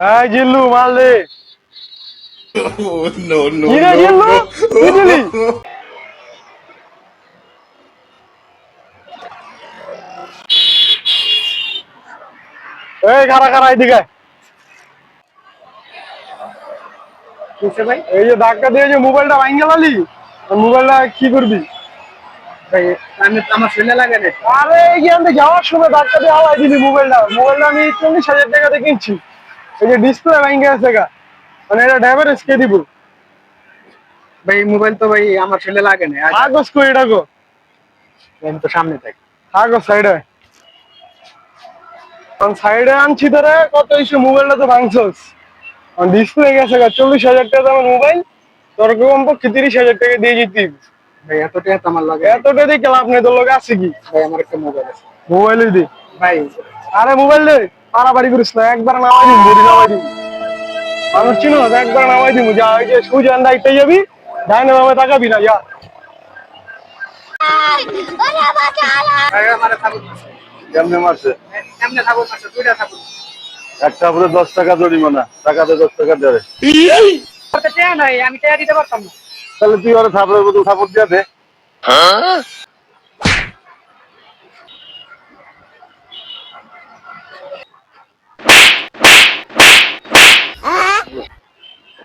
এই জিল্লু মাল দে Oh, no, no, কি রে জিল্লু? বুঝলি? এই খারা খারা এদিকে ভাই? এই যে ধাক্কা দিয়ে যে মোবাইলটা ভাঙ্গে লালি মোবাইলটা কি করবি? ভাই আমি আমার শুনে লাগে না। আরে যাওয়ার সময় ধাক্কা দিয়ে হাওয়াই দিলি মোবাইলটা। মোবাইলটা আমি চল্লিশ হাজার টাকাতে কিনছি। এই যে ডিসপ্লে ভাঙ্গে আছে গা। মানে এটা ড্রাইভারের কে দিব। ভাই মোবাইল তো ভাই আমার শুনে লাগে না। কাগজ কই এটা গো? আমি তো সামনে থাকি কাগজ সাইডে কারণ সাইডে আনছি তোরে কত এসে মোবাইলটা তো ভাঙছস। ডিসপ্লে গেছে গা চল্লিশ হাজার টাকা দামের মোবাইল তোর কমপক্ষে তিরিশ হাজার টাকা দিয়ে হবে। ভাই এত টাকা তো আমার লাগে। এতটা দিয়ে লাভ নেই তোর লোক আছে কি? ভাই আমার একটা মোবাইল আছে। মোবাইলই দি। ভাই আরে মোবাইল দে। পারাপারি করিস না একবার নামাই দিন বডি নামাই দিন মানুষ চিনো একবার নামাই দিন যা ওই যে সুজান দায়িত্বে যাবি ডাইনে বাবা তাকাবি না যা। কেমনে মারছে? একটা উপরে দশ টাকা জরিমানা টাকাতে দশ টাকা দেবে। আমি টাকা দিতে পারতাম তাহলে তুই ওরা থাপড়ের মতো থাপড় দিয়ে দে।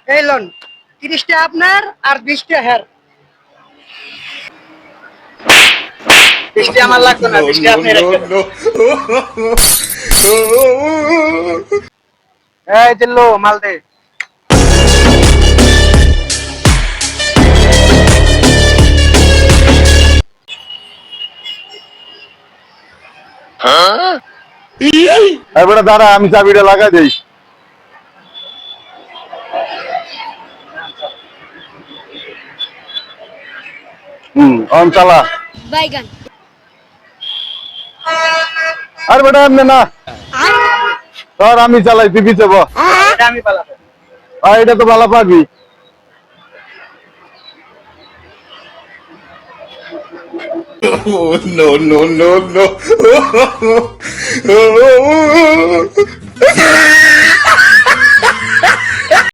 এই লোন তিরিশটা আপনার আর বিশটা হের। আমার লাগতো না বিশটা আপনি এই দিল্লো মাল দে। দাঁড়া আমি চাবিটা লাগাই দিই হুম অন চালা। বাইগান আর বেটা এমনি না। ধর আমি চালাই তুই পিছে এটা আমি পালাবো আর এটা তো ভালো পাবি। Oh, no, no, no, no.